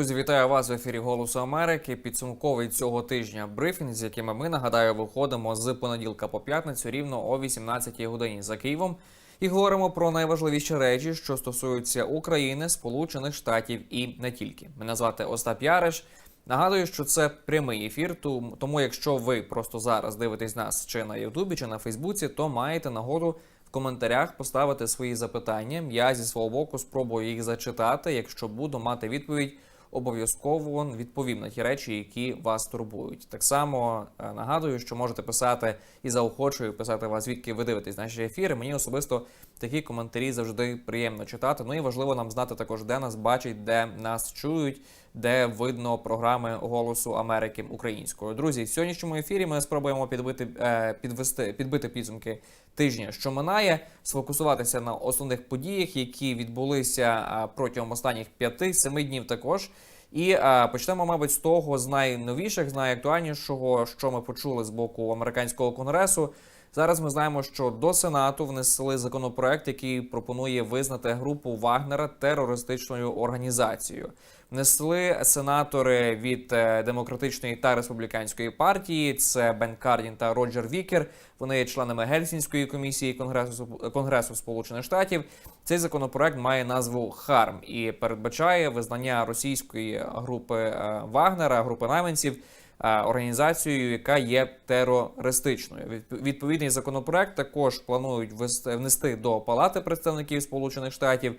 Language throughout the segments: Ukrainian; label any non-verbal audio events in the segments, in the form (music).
Друзі, вітаю вас в ефірі Голосу Америки. Підсумковий цього тижня брифінг, з якими ми нагадаю, виходимо з понеділка по п'ятницю рівно о 18 годині за Києвом. І говоримо про найважливіші речі, що стосуються України, Сполучених Штатів і не тільки. Мене звати Остап Яриш. Нагадую, що це прямий ефір. Тому, якщо ви просто зараз дивитесь нас чи на Ютубі, чи на Фейсбуці, то маєте нагоду в коментарях поставити свої запитання. Я зі свого боку спробую їх зачитати. Якщо буду мати відповідь, обов'язково відповім на ті речі, які вас турбують. Так само е, нагадую, що можете писати і заохочую писати вас, звідки ви дивитесь наші ефіри. Мені особисто такі коментарі завжди приємно читати. Ну і важливо нам знати також, де нас бачать, де нас чують, де видно програми Голосу Америки українською. Друзі, в сьогоднішньому ефірі ми спробуємо підбити е, підвести підбити підсумки тижня, що минає, сфокусуватися на основних подіях, які відбулися е, протягом останніх 5-7 днів також. І е, почнемо, мабуть, з того з найновіших, з найактуальнішого, що ми почули з боку американського конгресу. Зараз ми знаємо, що до Сенату внесли законопроект, який пропонує визнати групу Вагнера терористичною організацією. Внесли сенатори від е, демократичної та республіканської партії. Це Бен Кардін та Роджер Вікер. Вони є членами Гельсінської комісії Конгресу Конгресу Сполучених Штатів. Цей законопроект має назву ХАРМ і передбачає визнання російської групи е, Вагнера, групи найманців організацією, яка є терористичною. Відповідний законопроект також планують внести до Палати представників Сполучених Штатів.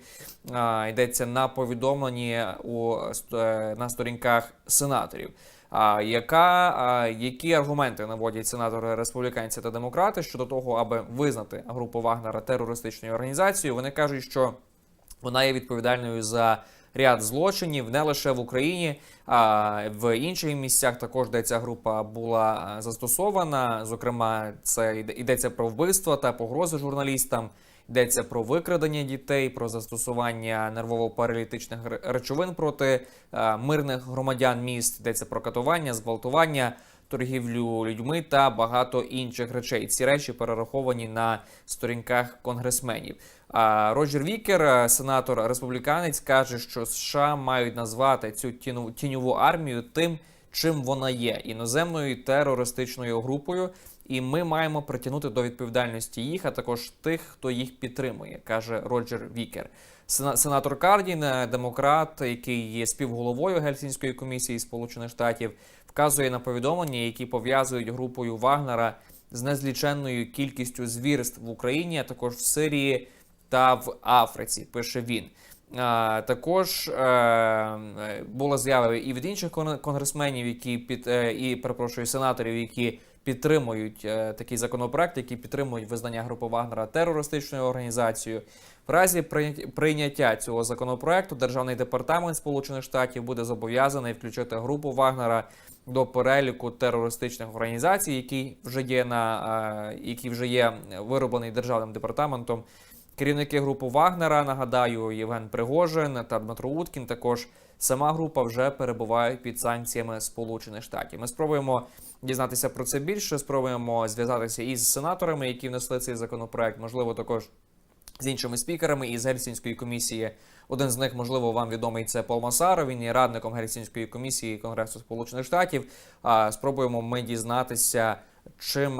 Йдеться на повідомленні у е, на сторінках сенаторів. А яка а, які аргументи наводять сенатори республіканці та демократи щодо того, аби визнати групу Вагнера терористичною організацією? Вони кажуть, що вона є відповідальною за ряд злочинів не лише в Україні, а в інших місцях також, де ця група була застосована. Зокрема, це йде- йдеться про вбивства та погрози журналістам. Йдеться про викрадення дітей, про застосування нервово-паралітичних речовин проти е, мирних громадян міст. Йдеться про катування, зґвалтування, торгівлю людьми та багато інших речей. Ці речі перераховані на сторінках конгресменів. А Роджер Вікер, сенатор республіканець, каже, що США мають назвати цю тіньову армію тим, чим вона є іноземною терористичною групою. І ми маємо притягнути до відповідальності їх, а також тих, хто їх підтримує, каже Роджер Вікер. Сена- Сенатор Кардін, демократ, який є співголовою Гельсінської комісії Сполучених Штатів, вказує на повідомлення, які пов'язують групою Вагнера з незліченною кількістю звірств в Україні, а також в Сирії та в Африці. Пише він. Також е, була заява і від інших кон- конгресменів, які під е, і перепрошую сенаторів, які підтримують е, такий законопроект, які підтримують визнання групи Вагнера терористичною організацією. В разі прийня- прийняття цього законопроекту Державний департамент Сполучених Штатів буде зобов'язаний включити групу Вагнера до переліку терористичних організацій, який вже є на е, який вже є вироблений державним департаментом. Керівники групи Вагнера, нагадаю, Євген Пригожин та Дмитро Уткін. Також сама група вже перебуває під санкціями Сполучених Штатів. Ми спробуємо дізнатися про це більше. Спробуємо зв'язатися із сенаторами, які внесли цей законопроект. Можливо, також з іншими спікерами із Гельсінської комісії. Один з них, можливо, вам відомий це Пол Масаро. Він є радником Гельсінської комісії Конгресу Сполучених Штатів. Спробуємо ми дізнатися, чим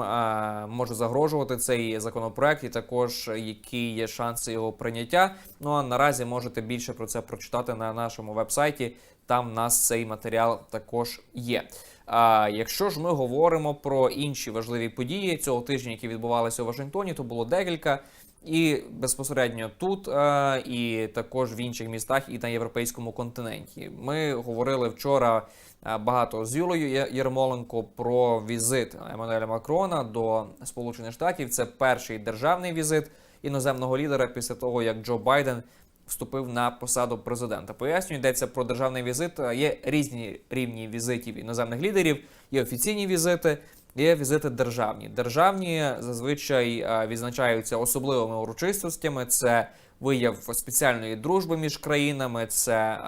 може загрожувати цей законопроект, і також які є шанси його прийняття. Ну а наразі можете більше про це прочитати на нашому вебсайті. Там в нас цей матеріал також є. А якщо ж ми говоримо про інші важливі події цього тижня, які відбувалися у Вашингтоні, то було декілька. І безпосередньо тут, е, і також в інших містах, і на європейському континенті. Ми говорили вчора е, багато з Юлою Єрмоленко про візит Еммануеля Макрона до Сполучених Штатів. Це перший державний візит іноземного лідера після того, як Джо Байден вступив на посаду президента. Пояснюю, йдеться про державний візит. Е, Є різні рівні візитів іноземних лідерів, є офіційні візити. Є візити державні. Державні зазвичай е, відзначаються особливими урочистостями. Це вияв спеціальної дружби між країнами, це е,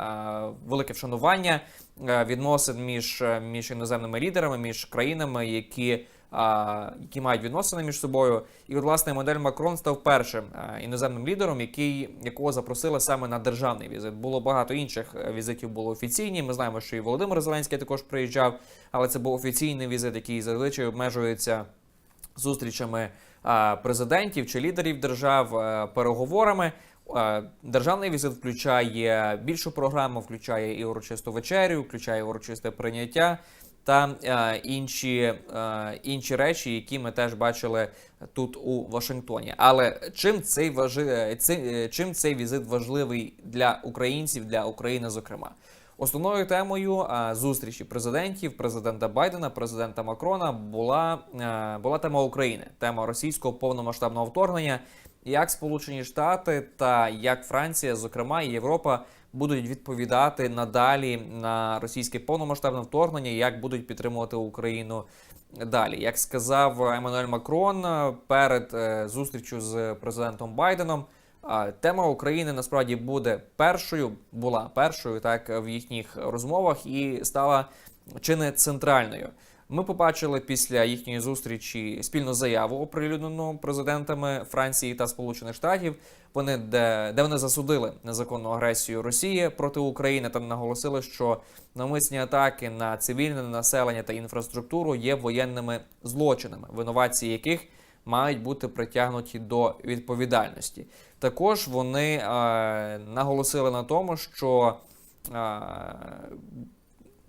велике вшанування е, відносин між, між іноземними лідерами, між країнами, які які мають відносини між собою. І, от, власне, Еммануель Макрон став першим іноземним лідером, який, якого запросили саме на державний візит. Було багато інших е, візитів, були офіційні. Ми знаємо, що і Володимир Зеленський також приїжджав, але це був офіційний візит, який зазвичай обмежується зустрічами президентів чи лідерів держав, е, переговорами. Е, Державний візит включає більшу програму, включає і урочисту вечерю, включає урочисте прийняття та е, інші, е, інші речі, які ми теж бачили тут у Вашингтоні. Але чим цей важи... е, е, чим цей візит важливий для українців, для України, зокрема? Основною темою а, зустрічі президентів, президента Байдена, президента Макрона була, е, була тема України, тема російського повномасштабного вторгнення, як Сполучені Штати та як Франція, зокрема і Європа, будуть відповідати надалі на російське повномасштабне вторгнення, як будуть підтримувати Україну далі. Як сказав Еммануель Макрон е, перед е, зустрічю з президентом Байденом. Тема України насправді буде першою, була першою так в їхніх розмовах і стала чи не центральною. Ми побачили після їхньої зустрічі спільну заяву, оприлюднену президентами Франції та Сполучених Штатів. Вони де, де вони засудили незаконну агресію Росії проти України та наголосили, що навмисні атаки на цивільне населення та інфраструктуру є воєнними злочинами, винуватці яких мають бути притягнуті до відповідальності. Також вони е, наголосили на тому, що е,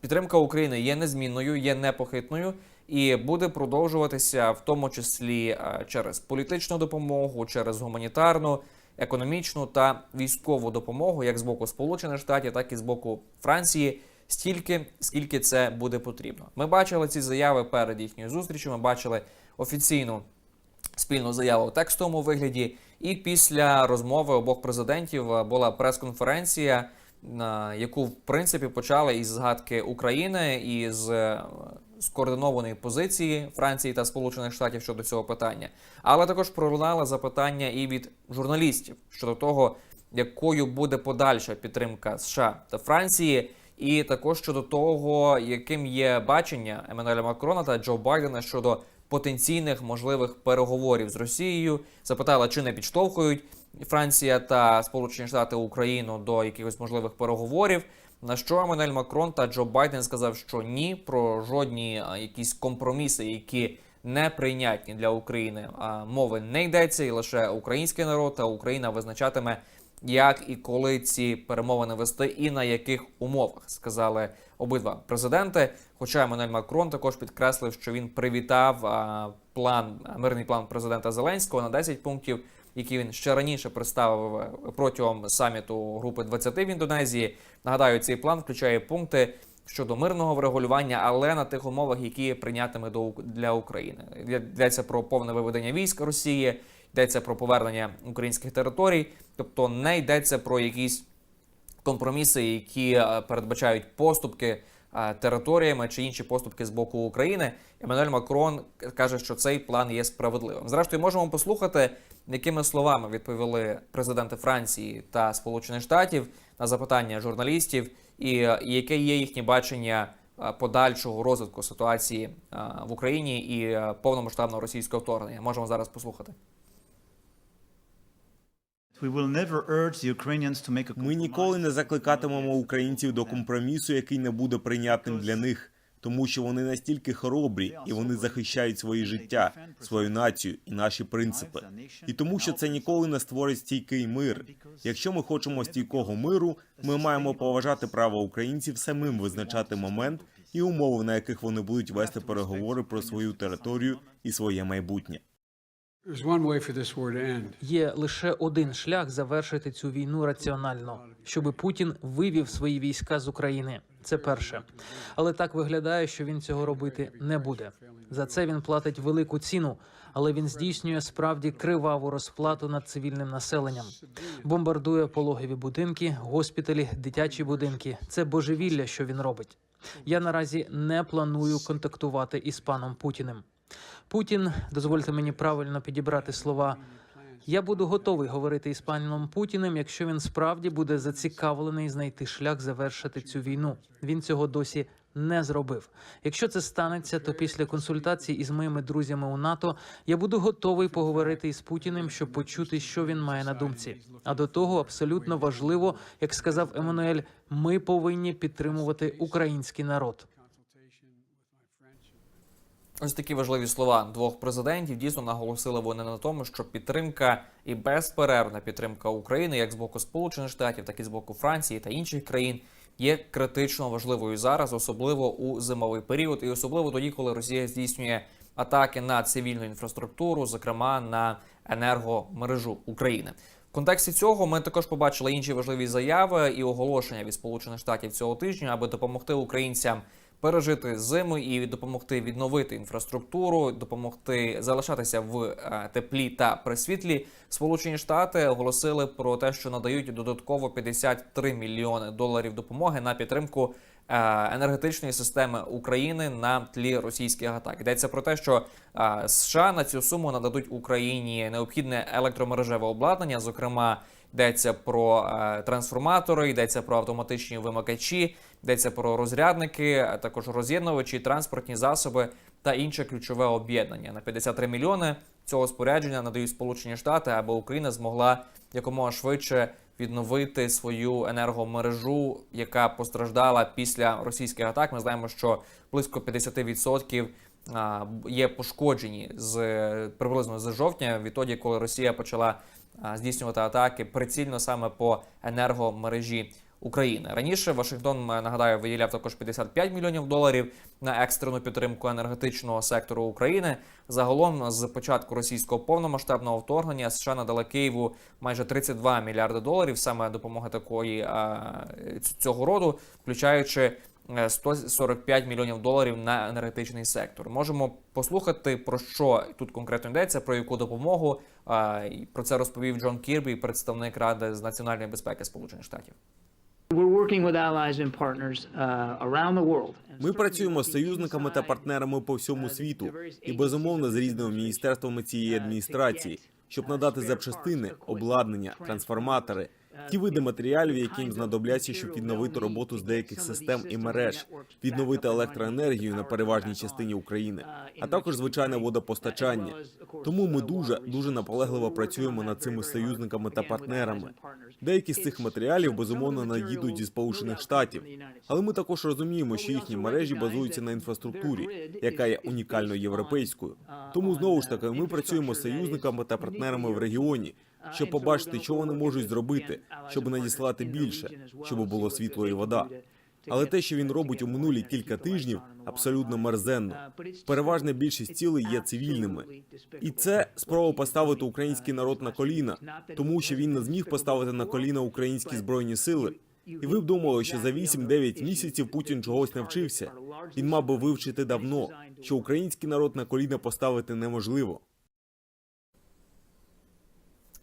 підтримка України є незмінною, є непохитною і буде продовжуватися в тому числі е, через політичну допомогу, через гуманітарну, економічну та військову допомогу, як з боку Сполучених Штатів, так і з боку Франції. Стільки, скільки це буде потрібно. Ми бачили ці заяви перед їхньою зустрічю. Ми бачили офіційну спільну заяву у текстовому вигляді. І після розмови обох президентів е, була прес-конференція, яку в принципі почали із згадки України і з е, скоординованої позиції Франції та Сполучених Штатів щодо цього питання. Але також пролунали запитання і від журналістів щодо того, якою буде подальша підтримка США та Франції. І також щодо того, яким є бачення Еммануеля Макрона та Джо Байдена щодо потенційних можливих переговорів з Росією. Запитала, чи не підштовхують Франція та Сполучені Штати Україну до якихось можливих переговорів. На що Еммануель Макрон та Джо Байден сказав, що ні, про жодні якісь компроміси, які неприйнятні для України, мови не йдеться, і лише український народ та Україна визначатиме, як і коли ці перемовини вести, і на яких умовах сказали обидва президенти. Хоча Еммануель Макрон також підкреслив, що він привітав план мирний план президента Зеленського на 10 пунктів, які він ще раніше представив е, протягом саміту групи 20 в Індонезії. Нагадаю, цей план включає пункти щодо мирного врегулювання, але на тих умовах, які прийнятиме до для України. Йдеться про повне виведення військ Росії, йдеться про повернення українських територій, тобто не йдеться про якісь компроміси, які е, передбачають поступки територіями чи інші поступки з боку України. Еммануель Макрон каже, що цей план є справедливим. Зрештою, можемо послухати, якими словами відповіли президенти Франції та Сполучених Штатів на запитання журналістів, і яке є їхнє бачення подальшого розвитку ситуації в Україні і повномасштабного російського вторгнення. Можемо зараз послухати. Ми ніколи не закликатимемо українців до компромісу, який не буде прийнятним для них, тому що вони настільки хоробрі і вони захищають свої життя, свою націю і наші принципи. І тому, що це ніколи не створить стійкий мир. Якщо ми хочемо стійкого миру, ми маємо поважати право українців самим визначати момент і умови, на яких вони будуть вести переговори про свою територію і своє майбутнє. Є лише один шлях завершити цю війну раціонально, щоби Путін вивів свої війська з України. Це перше, але так виглядає, що він цього робити не буде. За це він платить велику ціну, але він здійснює справді криваву розплату над цивільним населенням. Бомбардує пологові будинки, госпіталі, дитячі будинки. Це божевілля, що він робить. Я наразі не планую контактувати із паном Путіним. Путін, дозвольте мені правильно підібрати слова. Я буду готовий говорити із паном Путіним, якщо він справді буде зацікавлений знайти шлях завершити цю війну. Він цього досі не зробив. Якщо це станеться, то після консультацій із моїми друзями у НАТО я буду готовий поговорити із Путіним, щоб почути, що він має на думці. А до того абсолютно важливо, як сказав Еммануель, ми повинні підтримувати український народ. Ось такі важливі слова двох президентів дійсно наголосили вони на тому, що підтримка і безперервна підтримка України, як з боку Сполучених Штатів, так і з боку Франції та інших країн, є критично важливою зараз, особливо у зимовий період, і особливо тоді, коли Росія здійснює атаки на цивільну інфраструктуру, зокрема на енергомережу України. В контексті цього ми також побачили інші важливі заяви і оголошення від Сполучених Штатів цього тижня, аби допомогти українцям пережити зиму і допомогти відновити інфраструктуру, допомогти залишатися в е, теплі та при світлі. Сполучені Штати оголосили про те, що надають додатково 53 мільйони доларів допомоги на підтримку е, енергетичної системи України на тлі російських атак. Йдеться про те, що е, США на цю суму нададуть Україні необхідне електромережеве обладнання, зокрема. Йдеться про трансформатори, йдеться про автоматичні вимикачі, йдеться про розрядники, а також роз'єднувачі, транспортні засоби та інше ключове об'єднання. На 53 мільйони цього спорядження надають Сполучені Штати, аби Україна змогла якомога швидше відновити свою енергомережу, яка постраждала після російських атак. Ми знаємо, що близько 50% є пошкоджені з приблизно з жовтня, відтоді, коли Росія почала здійснювати атаки прицільно саме по енергомережі України. Раніше Вашингтон е, нагадаю виділяв також 55 мільйонів доларів на екстрену підтримку енергетичного сектору України. Загалом з початку російського повномасштабного вторгнення США надали Києву майже 32 мільярди доларів саме допомоги такої цього роду, включаючи е, 145 мільйонів доларів на енергетичний сектор. Можемо послухати про що тут конкретно йдеться, про яку допомогу. Про це розповів Джон Кірбі, представник Ради з національної безпеки Сполучених Штатів. Ми працюємо з союзниками та партнерами по всьому світу і безумовно з різними міністерствами цієї адміністрації, щоб надати запчастини, обладнання, трансформатори, ті види матеріалів, які їм знадобляться, щоб відновити роботу з деяких систем і мереж, відновити електроенергію на переважній частині України, а також звичайне водопостачання. Тому ми дуже дуже наполегливо працюємо над цими союзниками та партнерами. Деякі з цих матеріалів безумовно надійдуть зі сполучених штатів, але ми також розуміємо, що їхні мережі базуються на інфраструктурі, яка є унікально європейською. Тому знову ж таки ми працюємо з союзниками та партнерами в регіоні, щоб побачити, що вони можуть зробити, щоб надіслати більше, щоб було світло і вода. Але те, що він робить у минулі кілька тижнів, абсолютно мерзенно. Переважна більшість цілей є цивільними, і це спроба поставити український народ на коліна, тому що він не зміг поставити на коліна українські збройні сили. І ви б думали, що за 8-9 місяців Путін чогось навчився. Він мав би вивчити давно, що український народ на коліна поставити неможливо.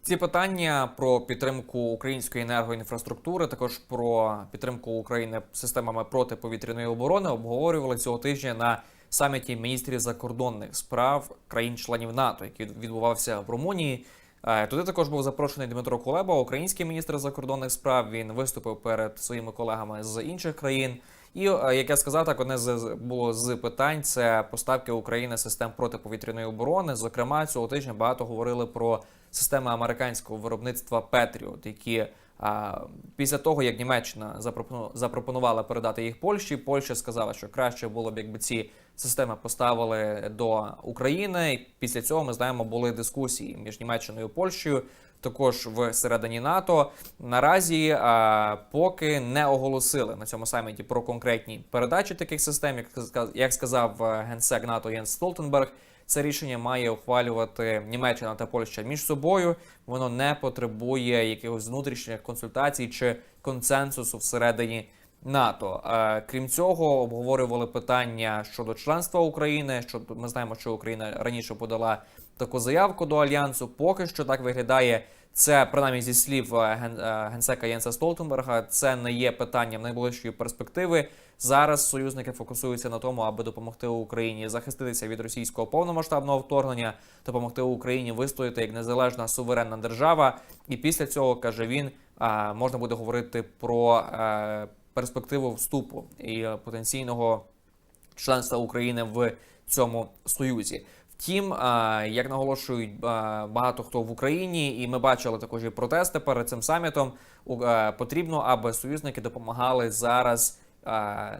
Ці питання про підтримку української енергоінфраструктури, також про підтримку України системами протиповітряної оборони обговорювали цього тижня на саміті міністрів закордонних справ країн-членів НАТО, який відбувався в Румунії. Е, Туди також був запрошений Дмитро Кулеба, український міністр закордонних справ. Він виступив перед своїми колегами з інших країн. І е, як я сказав, так одне з було з питань це поставки України систем протиповітряної оборони. Зокрема, цього тижня багато говорили про системи американського виробництва Петріот, які а, після того, як Німеччина запропону- запропонувала передати їх Польщі, Польща сказала, що краще було б, якби ці системи поставили до України. І після цього ми знаємо, були дискусії між Німеччиною і Польщею. Також всередині НАТО наразі а, поки не оголосили на цьому саміті про конкретні передачі таких систем, як як сказав е, генсек НАТО Єнс Столтенберг. Це рішення має ухвалювати Німеччина та Польща між собою. Воно не потребує якихось внутрішніх консультацій чи консенсусу всередині НАТО. Е, Крім цього, обговорювали питання щодо членства України. Щодо ми знаємо, що Україна раніше подала таку заявку до альянсу. Поки що так виглядає. Це принаймні зі слів е, е, генсека Єнса Столтенберга. Це не є питанням найближчої перспективи. Зараз союзники фокусуються на тому, аби допомогти Україні захиститися від російського повномасштабного вторгнення, допомогти Україні вистояти як незалежна суверенна держава. І після цього каже він, можна буде говорити про е, перспективу вступу і е, потенційного членства України в цьому союзі. Втім, як наголошують багато хто в Україні, і ми бачили також і протести перед цим самітом. е, Потрібно, аби союзники допомагали зараз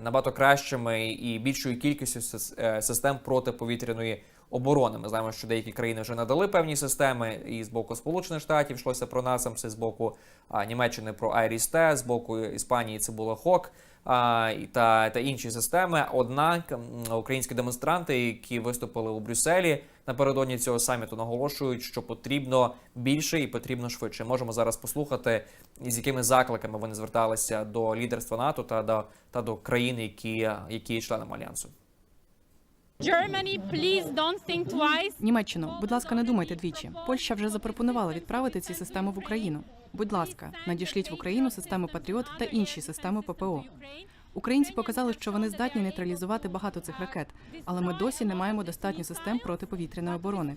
набагато кращими і більшою кількістю е, систем протиповітряної оборони. Ми знаємо, що деякі країни вже надали певні системи, і з боку Сполучених Штатів йшлося про насамси, з боку Німеччини про Айріс-Т, з боку Іспанії це було ХОК та, та інші системи. Однак українські демонстранти, які виступили у Брюсселі напередодні цього саміту, наголошують, що потрібно більше і потрібно швидше. Можемо зараз послухати, з якими закликами вони зверталися до лідерства НАТО та до та до країн, які, які є членами альянсу. Germany, please don't think twice. Німеччину, будь ласка, не думайте двічі. Польща вже запропонувала відправити ці системи в Україну. Будь ласка, надішліть в Україну системи Патріот та інші системи ППО. Українці показали, що вони здатні нейтралізувати багато цих ракет, але ми досі не маємо достатньо систем протиповітряної оборони.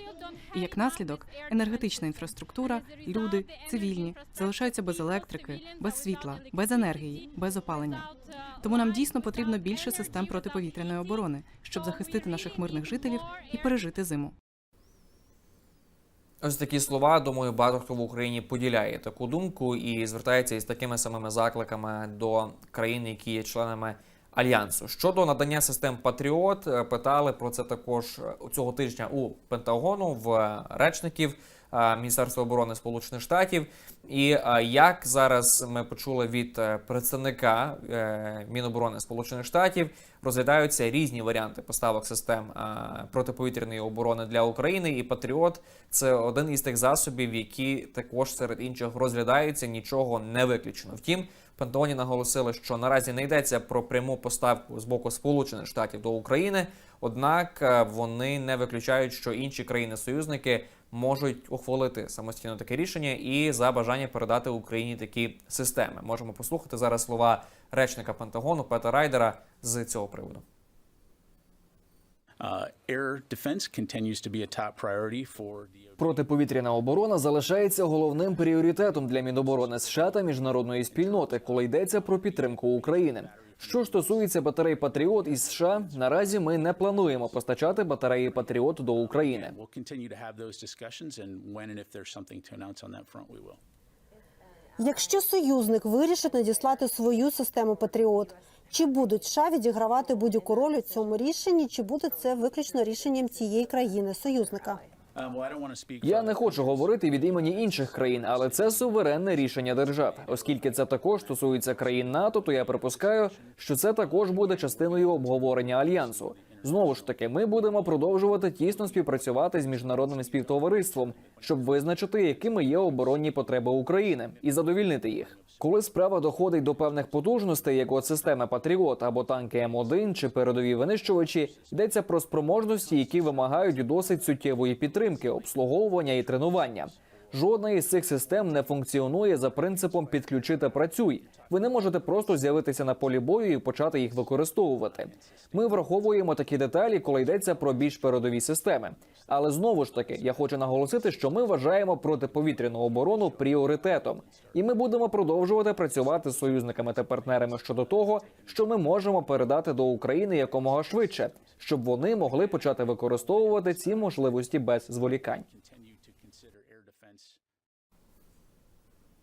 І як наслідок, енергетична інфраструктура, люди, цивільні залишаються без електрики, без світла, без енергії, без опалення. Тому нам дійсно потрібно більше систем протиповітряної оборони, щоб захистити наших мирних жителів і пережити зиму. Ось такі слова. Думаю, багато хто в Україні поділяє таку думку і звертається із такими самими закликами до країн, які є членами альянсу. Щодо надання систем Патріот, е, питали про це також цього тижня у Пентагону в речників Міністерства оборони Сполучених Штатів. І е, як зараз ми почули від е, представника е, Міноборони Сполучених Штатів, розглядаються різні варіанти поставок систем е, протиповітряної оборони для України. І Патріот це один із тих засобів, які також серед інших розглядаються, нічого не виключено. Втім, Пентагоні наголосили, що наразі не йдеться про пряму поставку з боку Сполучених Штатів до України. Однак е, вони не виключають, що інші країни-союзники можуть ухвалити самостійно таке рішення і за бажання передати Україні такі системи. Можемо послухати зараз слова речника Пентагону Пета Райдера з цього приводу. Протиповітряна оборона залишається головним пріоритетом для Міноборони США та міжнародної спільноти, коли йдеться про підтримку України. Що ж стосується батарей Патріот із США, наразі ми не плануємо постачати батареї Патріот до України. We'll continue to have those discussions, and when and if there's something to announce on that front, we will. Якщо союзник вирішить надіслати свою систему Патріот, чи будуть США відігравати будь-яку роль у цьому рішенні, чи буде це виключно рішенням цієї країни союзника? Speak. Я не хочу говорити від імені інших країн, але це суверенне рішення держав. Оскільки це також стосується країн НАТО, то я припускаю, що це також буде частиною обговорення альянсу. Знову ж таки, ми будемо продовжувати тісно співпрацювати з міжнародним співтовариством, щоб визначити, якими є оборонні потреби України, і задовільнити їх. Коли справа доходить до певних потужностей, як от система Патріот або танки М1 чи передові винищувачі, йдеться про спроможності, які вимагають досить суттєвої підтримки, обслуговування і тренування. Жодна із цих систем не функціонує за принципом підключити працюй. Ви не можете просто з'явитися на полі бою і почати їх використовувати. Ми враховуємо такі деталі, коли йдеться про більш передові системи. Але знову ж таки, я хочу наголосити, що ми вважаємо протиповітряну оборону пріоритетом, і ми будемо продовжувати працювати з союзниками та партнерами щодо того, що ми можемо передати до України якомога швидше, щоб вони могли почати використовувати ці можливості без зволікань.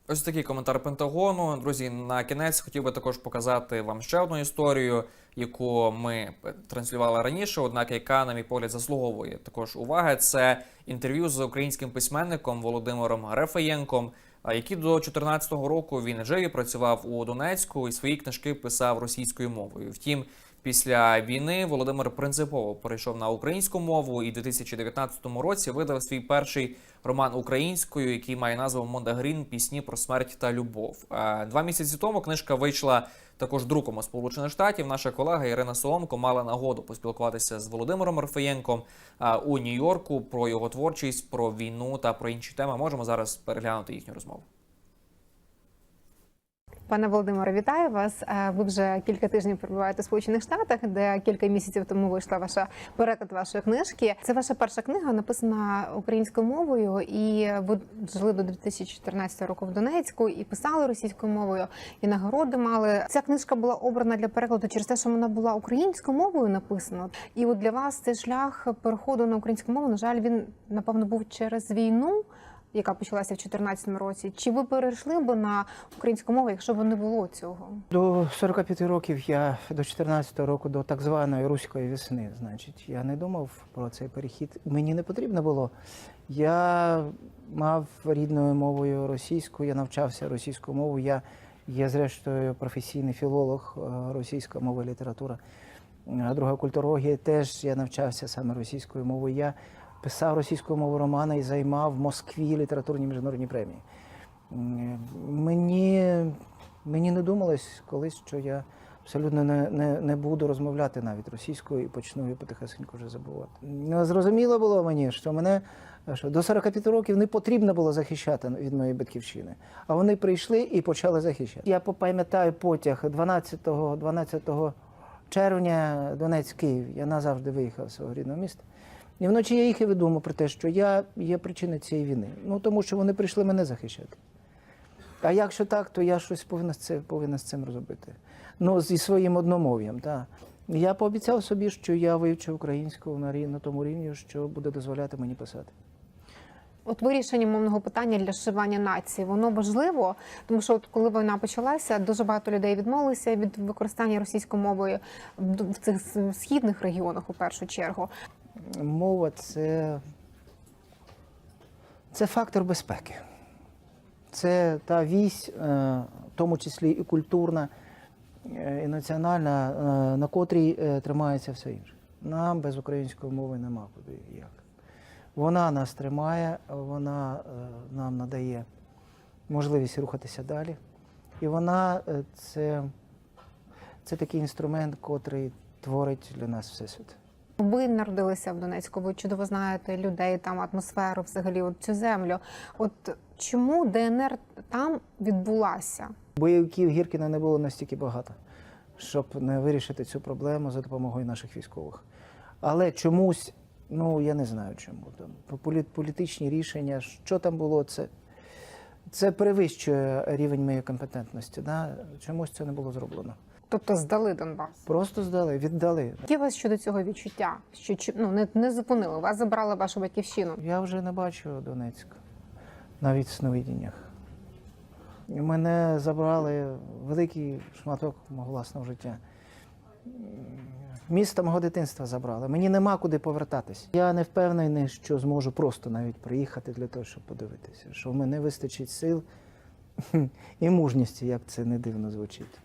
Ось такий коментар Пентагону. Друзі, на кінець хотів би також показати вам ще одну історію, яку ми транслювали раніше, однак яка, на мій погляд, заслуговує також уваги. Це інтерв'ю з українським письменником Володимиром Рефаєнком, який до 2014 року він жив і працював у Донецьку і свої книжки писав російською мовою. Втім, після війни Володимир принципово перейшов на українську мову і в 2019 році видав свій перший роман українською, який має назву Мондагрін Пісні про смерть та любов. Е, Два місяці тому книжка вийшла також друком у Сполучених Штатів. Наша колега Ірина Соломко мала нагоду поспілкуватися з Володимиром Орфеєнком е, у Нью-Йорку про його творчість, про війну та про інші теми. Можемо зараз переглянути їхню розмову. Пане Володимире, вітаю вас. Е, Ви вже кілька тижнів перебуваєте в Сполучених Штатах, де кілька місяців тому вийшла ваша переклад вашої книжки. Це ваша перша книга, написана українською мовою, і ви жили до 2014 року в Донецьку і писали російською мовою, і нагороди мали. Ця книжка була обрана для перекладу через те, що вона була українською мовою написана. І от для вас цей шлях переходу на українську мову, на жаль, він напевно був через війну яка почалася в 2014 році, чи ви перейшли б на українську мову, якщо б не було цього? До 45 років я до 14 року, до так званої руської весни, значить, я не думав про цей перехід. Мені не потрібно було. Я мав рідною мовою російську, я навчався російською мовою. Я є, зрештою, професійний філолог е, російська мова і література. Е, Друга культурологія теж я навчався саме російською мовою. Я писав російською мовою романи і займав в Москві літературні міжнародні премії. Мені, мені не думалось колись, що я абсолютно не, не, не буду розмовляти навіть російською і почну її потихесеньку вже забувати. Ну, Зрозуміло було мені, що мене що до 45 років не потрібно було захищати від моєї батьківщини. А вони прийшли і почали захищати. Я пам'ятаю потяг 12, 12 червня Донець-Київ. Я назавжди виїхав з свого рідного міста. І вночі я їх і думав про те, що я є причиною цієї війни. Ну тому що вони прийшли мене захищати. А якщо так, то я щось повинен з цим, повинен з цим розробити. Ну, зі своїм одномов'ям. Так. Я пообіцяв собі, що я вивчу українську на, на тому рівні, що буде дозволяти мені писати. От вирішення мовного питання для зшивання нації, воно важливо, тому що от коли війна почалася, дуже багато людей відмовилися від використання російської мови в цих східних регіонах у першу чергу. Мова це, це фактор безпеки. Це та вісь, е, в тому числі і культурна, е, і національна, е, на котрій тримається все інше. Нам без української мови нема куди як. Вона нас тримає, вона нам надає можливість рухатися далі. І вона це, це такий інструмент, котрий творить для нас всесвіт. Ви народилися в Донецьку, ви чудово знаєте людей, там атмосферу, взагалі, от цю землю. От чому ДНР там відбулася? Бойовиків Гіркіна не було настільки багато, щоб не вирішити цю проблему за допомогою наших військових. Але чомусь, ну я не знаю чому. Там полі- політичні рішення, що там було, це, це перевищує рівень моєї компетентності. Да? Чомусь це не було зроблено. Тобто здали Донбас. Просто здали, віддали. Які у вас щодо цього відчуття? Що ну, не, не зупинили, вас забрали вашу батьківщину. Я вже не бачу Донецьк, навіть в сновидіннях. Мене забрали великий шматок мого власного життя. Місто мого дитинства забрали. Мені нема куди повертатись. Я не впевнений, що зможу просто навіть приїхати для того, щоб подивитися, що в мене вистачить сил (laughs) і мужності, як це не дивно звучить.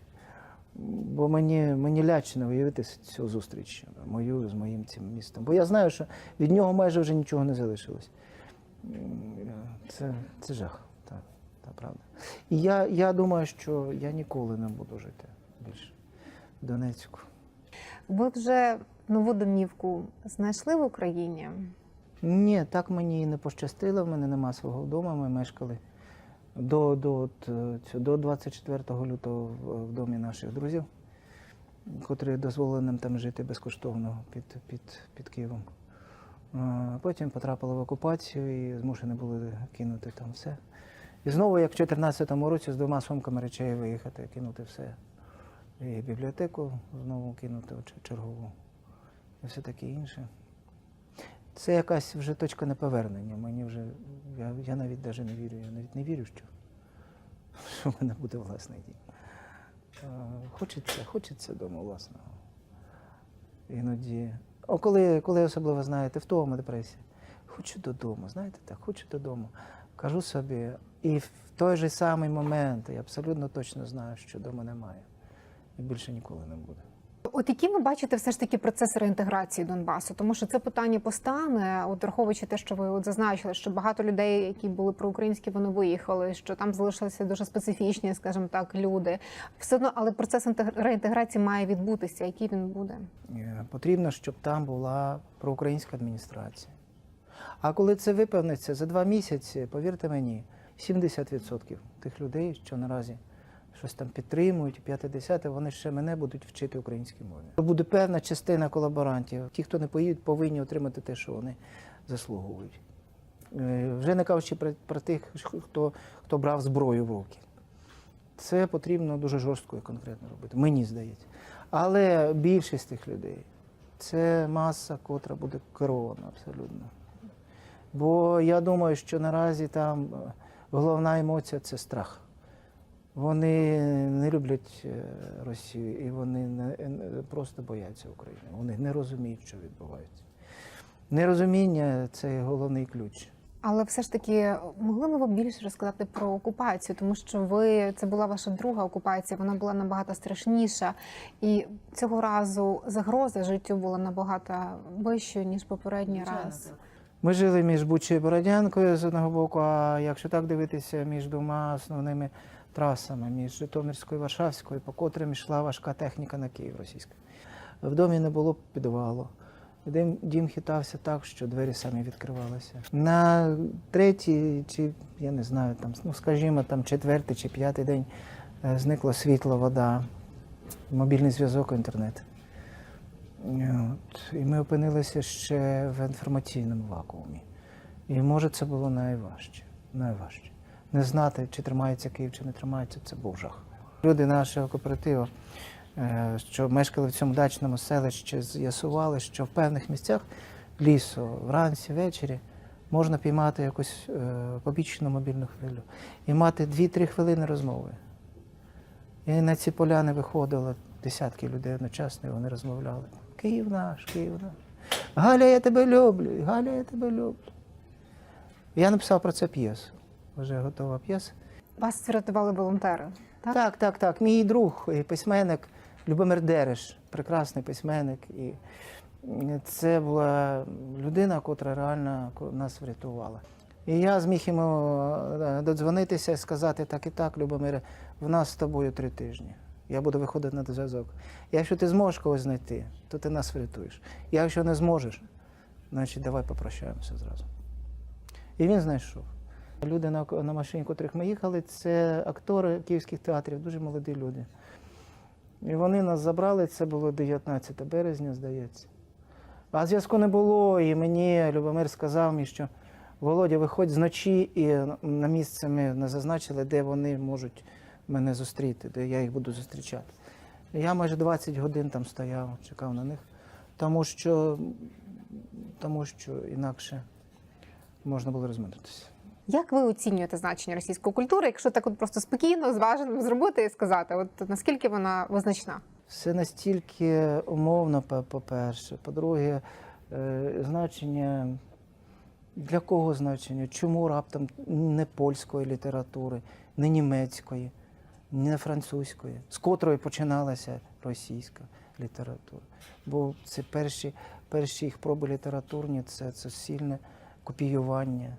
Бо мені, мені лячно уявити цю зустріч мою з моїм цим містом. Бо я знаю, що від нього майже вже нічого не залишилось. Це, це жах, так, та правда. І я, я думаю, що я ніколи не буду жити більше в Донецьку. Ви вже нову домівку знайшли в Україні? Ні, так мені і не пощастило. В мене нема свого вдома. Ми мешкали до, до, е, до 24 лютого в, домі наших друзів, котрі дозволили нам там жити безкоштовно під, під, під Києвом. Потім потрапили в окупацію і змушені були кинути там все. І знову, як в 2014 році, з двома сумками речей виїхати, кинути все. І бібліотеку знову кинути чергову, і все таке інше. Це якась вже точка неповернення. Мені вже я, я навіть даже не вірю. Я навіть не вірю, що, що в мене буде власний дім. Хочеться, хочеться дому власного. Іноді. О, коли, коли особливо знаєте, втома, депресія. Хочу додому, знаєте так, хочу додому. Кажу собі, і в той же самий момент я абсолютно точно знаю, що вдома немає. І більше ніколи не буде. От які ви бачите все ж таки процес реінтеграції Донбасу? Тому що це питання постане, от враховуючи те, що ви от зазначили, що багато людей, які були проукраїнські, вони виїхали, що там залишилися дуже специфічні, скажімо так, люди. Все одно, але процес реінтеграції має відбутися. Який він буде? Е, Потрібно, щоб там була проукраїнська адміністрація. А коли це виповниться за два місяці, повірте мені, 70% тих людей, що наразі щось там підтримують, і п'яте десяте, вони ще мене будуть вчити українській мові. Буде певна частина колаборантів. Ті, хто не поїдуть, повинні отримати те, що вони заслуговують. Е, Вже не кажучи про, про тих, хто, хто брав зброю в руки. Це потрібно дуже жорстко і конкретно робити, мені здається. Але більшість тих людей це маса, котра буде керована абсолютно. Бо я думаю, що наразі там е, головна емоція це страх. Вони не люблять е, Росію і вони не, не- просто бояться України. Вони не розуміють, що відбувається. Нерозуміння це головний ключ. Але все ж таки могли б ви більше розказати про окупацію, тому що ви це була ваша друга окупація, вона була набагато страшніша, і цього разу загроза життю була набагато вищою ніж попередній раз. Ми жили між Бучою і Бородянкою з одного боку, а якщо так дивитися, між двома основними трасами, між Житомирською і Варшавською, по котрим йшла важка техніка на Київ російська. В домі не було підвалу. Дім, дім хитався так, що двері самі відкривалися. На третій, чи я не знаю, там, ну скажімо, там четвертий чи п'ятий день е, зникло світло, вода, мобільний зв'язок, інтернет. От. І ми опинилися ще в інформаційному вакуумі. І може це було найважче. найважче. Не знати, чи тримається Київ, чи не тримається, це був жах. Люди нашого кооперативу, е, що мешкали в цьому дачному селищі, з'ясували, що в певних місцях лісу вранці, ввечері можна піймати якусь е, побічну мобільну хвилю і мати 2-3 хвилини розмови. І на ці поляни виходило десятки людей одночасно, і вони розмовляли. Київ наш, Київ наш. Галя, я тебе люблю, Галя, я тебе люблю. Я написав про це п'єсу. Вже готова п'єса. Вас врятували волонтери. Так? Так, так, так. Мій друг письменник Любомир Дереш, прекрасний письменник. І це була людина, котра реально нас врятувала. І я зміг йому е, додзвонитися і сказати так і так, Любомире, в нас з тобою три тижні. Я буду виходити на зв'язок. Якщо ти зможеш когось знайти, то ти нас врятуєш. Якщо не зможеш, значить давай попрощаємося зразу. І він знайшов. Люди на, на машині, котрих ми їхали, це актори київських театрів, дуже молоді люди. І вони нас забрали, це було 19 березня, здається. А зв'язку не було, і мені Любомир сказав мені, що Володя, виходь зночі, і на місце ми не зазначили, де вони можуть мене зустріти, де я їх буду зустрічати. Я майже 20 годин там стояв, чекав на них, тому що, тому що інакше можна було розминутися. Як ви оцінюєте значення російської культури, якщо так от просто спокійно, зважено зробити і сказати, от наскільки вона визначна? Все настільки умовно, по- по-перше. По-друге, е, значення для кого значення? Чому раптом не польської літератури, не німецької, не французької, з котрої починалася російська література? Бо це перші, перші їх проби літературні, це, сильне копіювання.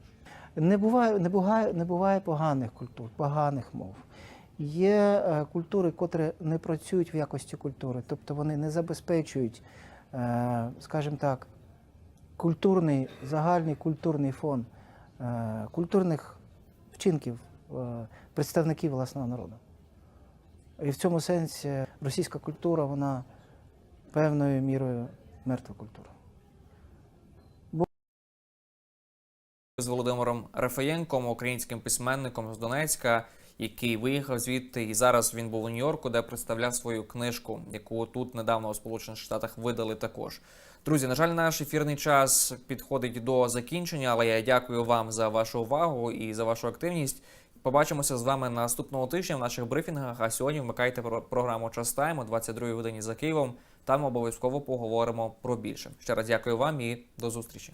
Не буває, не, буває, не буває поганих культур, поганих мов. Є е, культури, котрі не працюють в якості культури, тобто вони не забезпечують, е, скажімо так, культурний, загальний культурний фон е, культурних вчинків представників власного народу. І в цьому сенсі російська культура, вона певною мірою мертва культура. З Володимиром Рафаєнком, українським письменником з Донецька, який виїхав звідти, і зараз він був у Нью-Йорку, де представляв свою книжку, яку тут недавно у Сполучених Штатах видали також. Друзі, на жаль, наш ефірний час підходить до закінчення, але я дякую вам за вашу увагу і за вашу активність. Побачимося з вами наступного тижня в наших брифінгах. А сьогодні вмикайте про- програму Час Тайм о 22 годині за Києвом. Там обов'язково поговоримо про більше. Ще раз дякую вам і до зустрічі.